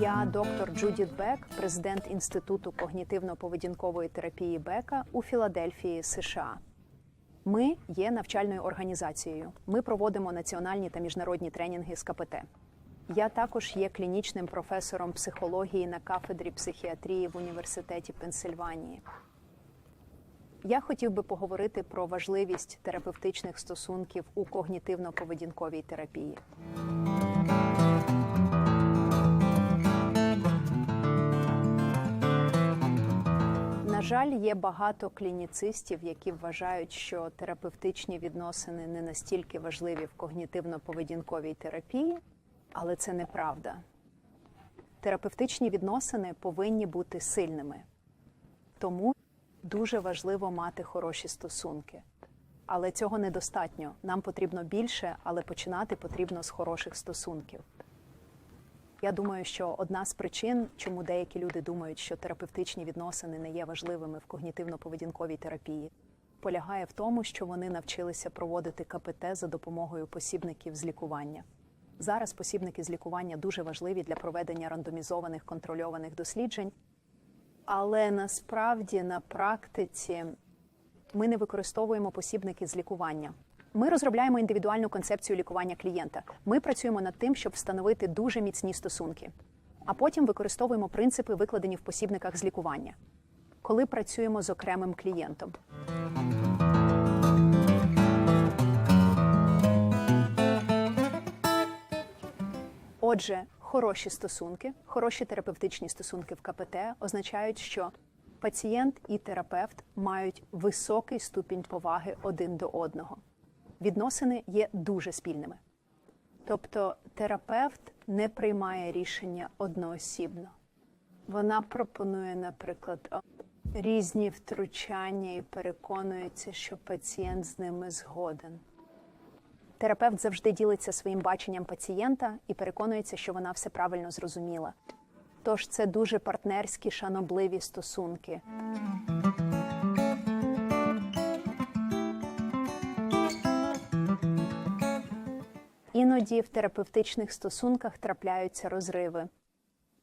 Я доктор Джудіт Бек, президент Інституту когнітивно-поведінкової терапії Бека у Філадельфії, США. Ми є навчальною організацією. Ми проводимо національні та міжнародні тренінги з КПТ. Я також є клінічним професором психології на кафедрі психіатрії в університеті Пенсильванії. Я хотів би поговорити про важливість терапевтичних стосунків у когнітивно-поведінковій терапії. Жаль, є багато клініцистів, які вважають, що терапевтичні відносини не настільки важливі в когнітивно-поведінковій терапії, але це неправда. Терапевтичні відносини повинні бути сильними. Тому дуже важливо мати хороші стосунки. Але цього недостатньо. Нам потрібно більше, але починати потрібно з хороших стосунків. Я думаю, що одна з причин, чому деякі люди думають, що терапевтичні відносини не є важливими в когнітивно-поведінковій терапії, полягає в тому, що вони навчилися проводити КПТ за допомогою посібників з лікування. Зараз посібники з лікування дуже важливі для проведення рандомізованих контрольованих досліджень, але насправді на практиці ми не використовуємо посібники з лікування. Ми розробляємо індивідуальну концепцію лікування клієнта. Ми працюємо над тим, щоб встановити дуже міцні стосунки, а потім використовуємо принципи, викладені в посібниках з лікування, коли працюємо з окремим клієнтом. Отже, хороші стосунки, хороші терапевтичні стосунки в КПТ означають, що пацієнт і терапевт мають високий ступінь поваги один до одного. Відносини є дуже спільними. Тобто терапевт не приймає рішення одноосібно. Вона пропонує, наприклад, різні втручання і переконується, що пацієнт з ними згоден. Терапевт завжди ділиться своїм баченням пацієнта і переконується, що вона все правильно зрозуміла. Тож це дуже партнерські, шанобливі стосунки. Іноді в терапевтичних стосунках трапляються розриви.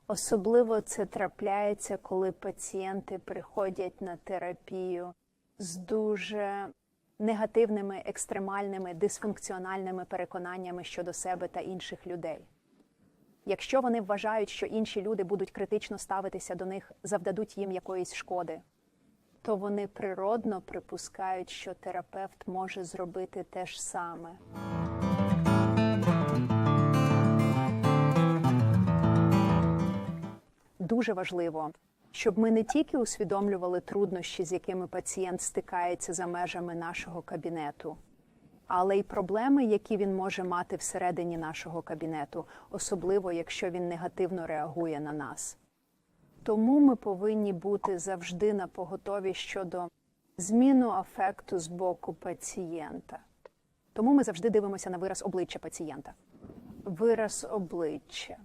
Особливо це трапляється, коли пацієнти приходять на терапію з дуже негативними, екстремальними, дисфункціональними переконаннями щодо себе та інших людей. Якщо вони вважають, що інші люди будуть критично ставитися до них, завдадуть їм якоїсь шкоди, то вони природно припускають, що терапевт може зробити те ж саме. Дуже важливо, щоб ми не тільки усвідомлювали труднощі, з якими пацієнт стикається за межами нашого кабінету, але й проблеми, які він може мати всередині нашого кабінету, особливо якщо він негативно реагує на нас. Тому ми повинні бути завжди на поготові щодо зміну афекту з боку пацієнта. Тому ми завжди дивимося на вираз обличчя пацієнта. Вираз обличчя,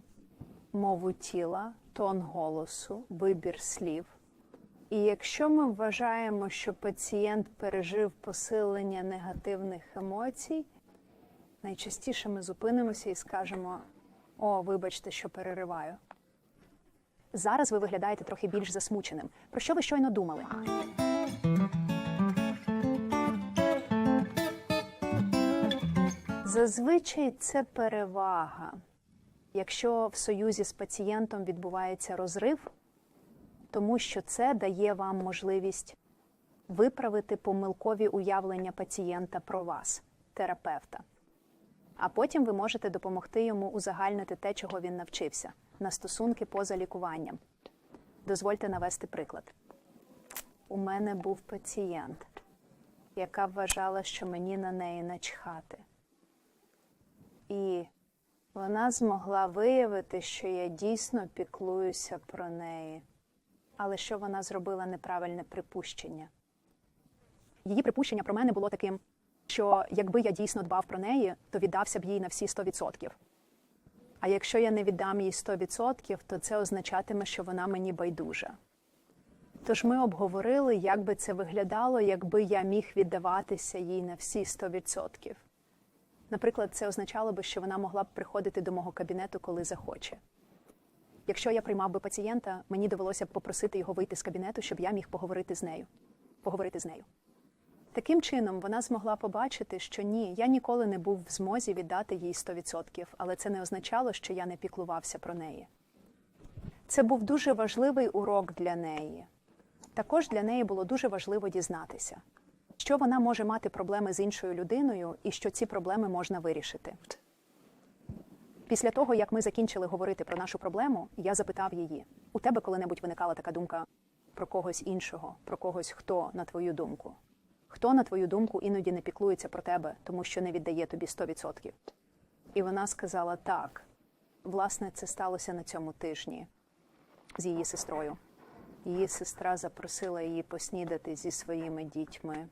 мову тіла, тон голосу, вибір слів. І якщо ми вважаємо, що пацієнт пережив посилення негативних емоцій, найчастіше ми зупинимося і скажемо: О, вибачте, що перериваю. Зараз ви виглядаєте трохи більш засмученим. Про що ви щойно думали? Зазвичай це перевага. Якщо в союзі з пацієнтом відбувається розрив, тому що це дає вам можливість виправити помилкові уявлення пацієнта про вас, терапевта. А потім ви можете допомогти йому узагальнити те, чого він навчився, на стосунки поза лікуванням. Дозвольте навести приклад. У мене був пацієнт, яка вважала, що мені на неї начхати. І вона змогла виявити, що я дійсно піклуюся про неї, але що вона зробила неправильне припущення. Її припущення про мене було таким, що якби я дійсно дбав про неї, то віддався б їй на всі 100%. А якщо я не віддам їй 100%, то це означатиме, що вона мені байдужа. Тож ми обговорили, як би це виглядало, якби я міг віддаватися їй на всі 100%. Наприклад, це означало би, що вона могла б приходити до мого кабінету, коли захоче. Якщо я приймав би пацієнта, мені довелося б попросити його вийти з кабінету, щоб я міг поговорити з нею. Поговорити з нею. Таким чином, вона змогла побачити, що ні, я ніколи не був в змозі віддати їй 100%, але це не означало, що я не піклувався про неї. Це був дуже важливий урок для неї. Також для неї було дуже важливо дізнатися, що вона може мати проблеми з іншою людиною і що ці проблеми можна вирішити. Після того, як ми закінчили говорити про нашу проблему, я запитав її: у тебе коли-небудь виникала така думка про когось іншого, про когось, хто, на твою думку? Хто, на твою думку, іноді не піклується про тебе, тому що не віддає тобі 100%? І вона сказала так. Власне, це сталося на цьому тижні з її сестрою. Її сестра запросила її поснідати зі своїми дітьми.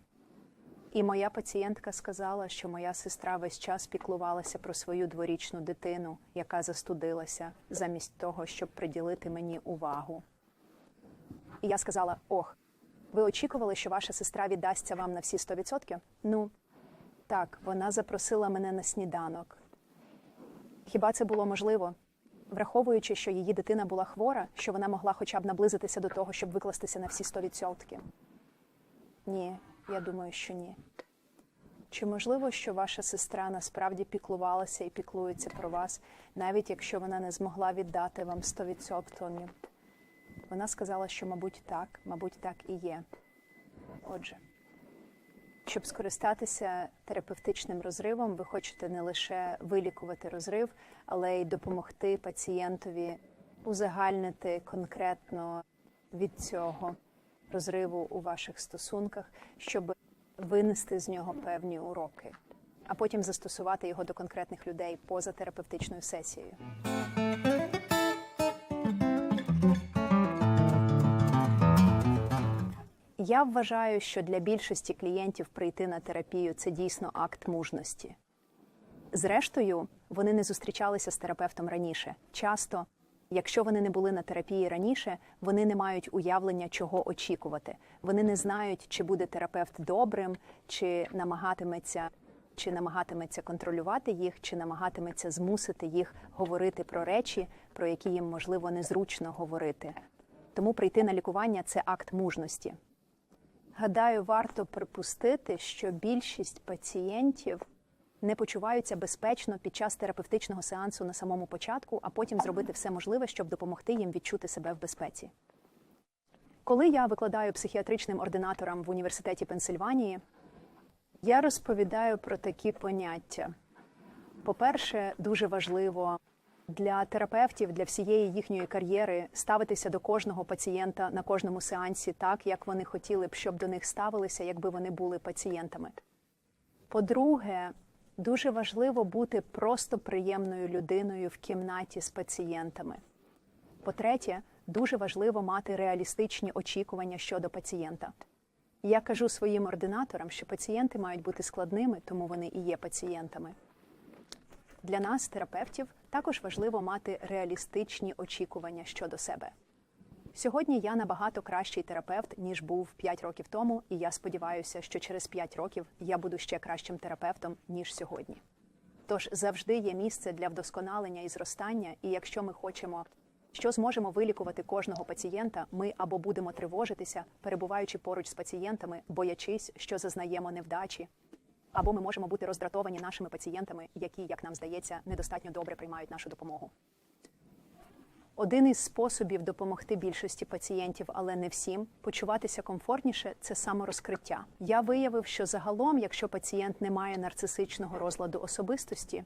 І моя пацієнтка сказала, що моя сестра весь час піклувалася про свою дворічну дитину, яка застудилася, замість того, щоб приділити мені увагу. І я сказала: Ох, ви очікували, що ваша сестра віддасться вам на всі 100%? Ну, так, вона запросила мене на сніданок. Хіба це було можливо? Враховуючи, що її дитина була хвора, що вона могла хоча б наблизитися до того, щоб викластися на всі 100%? Ні, я думаю, що ні. Чи можливо, що ваша сестра насправді піклувалася і піклується про вас, навіть якщо вона не змогла віддати вам 100%? Вона сказала, що, мабуть, так, мабуть, так і є. Отже, щоб скористатися терапевтичним розривом, ви хочете не лише вилікувати розрив, але й допомогти пацієнтові узагальнити конкретно від цього розриву у ваших стосунках, щоб винести з нього певні уроки, а потім застосувати його до конкретних людей поза терапевтичною сесією. Я вважаю, що для більшості клієнтів прийти на терапію це дійсно акт мужності. Зрештою, вони не зустрічалися з терапевтом раніше. Часто, якщо вони не були на терапії раніше, вони не мають уявлення, чого очікувати. Вони не знають, чи буде терапевт добрим, чи намагатиметься, чи намагатиметься контролювати їх, чи намагатиметься змусити їх говорити про речі, про які їм можливо незручно говорити. Тому прийти на лікування це акт мужності. Гадаю, варто припустити, що більшість пацієнтів не почуваються безпечно під час терапевтичного сеансу на самому початку, а потім зробити все можливе, щоб допомогти їм відчути себе в безпеці. Коли я викладаю психіатричним ординаторам в університеті Пенсильванії, я розповідаю про такі поняття. По-перше, дуже важливо для терапевтів, для всієї їхньої кар'єри ставитися до кожного пацієнта на кожному сеансі так, як вони хотіли б, щоб до них ставилися, якби вони були пацієнтами. По-друге, дуже важливо бути просто приємною людиною в кімнаті з пацієнтами. По-третє, дуже важливо мати реалістичні очікування щодо пацієнта. Я кажу своїм ординаторам, що пацієнти мають бути складними, тому вони і є пацієнтами. Для нас, терапевтів, також важливо мати реалістичні очікування щодо себе. Сьогодні я набагато кращий терапевт, ніж був 5 років тому, і я сподіваюся, що через 5 років я буду ще кращим терапевтом, ніж сьогодні. Тож завжди є місце для вдосконалення і зростання, і якщо ми хочемо, що зможемо вилікувати кожного пацієнта, ми або будемо тривожитися, перебуваючи поруч з пацієнтами, боячись, що зазнаємо невдачі, або ми можемо бути роздратовані нашими пацієнтами, які, як нам здається, недостатньо добре приймають нашу допомогу. Один із способів допомогти більшості пацієнтів, але не всім, почуватися комфортніше це саморозкриття. Я виявив, що загалом, якщо пацієнт не має нарцисичного розладу особистості,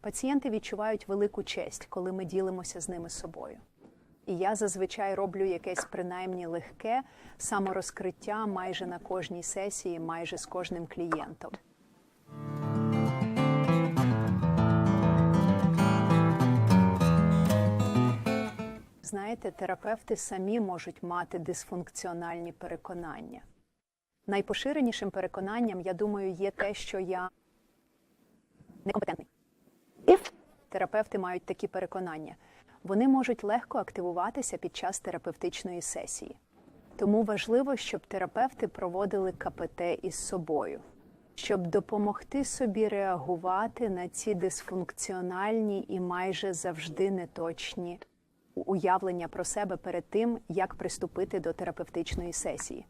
пацієнти відчувають велику честь, коли ми ділимося з ними собою. І я зазвичай роблю якесь принаймні легке саморозкриття майже на кожній сесії, майже з кожним клієнтом. Знаєте, терапевти самі можуть мати дисфункціональні переконання. Найпоширенішим переконанням, я думаю, є те, що я некомпетентний. Терапевти мають такі переконання. Вони можуть легко активуватися під час терапевтичної сесії. Тому важливо, щоб терапевти проводили КПТ із собою, щоб допомогти собі реагувати на ці дисфункціональні і майже завжди неточні уявлення про себе перед тим, як приступити до терапевтичної сесії.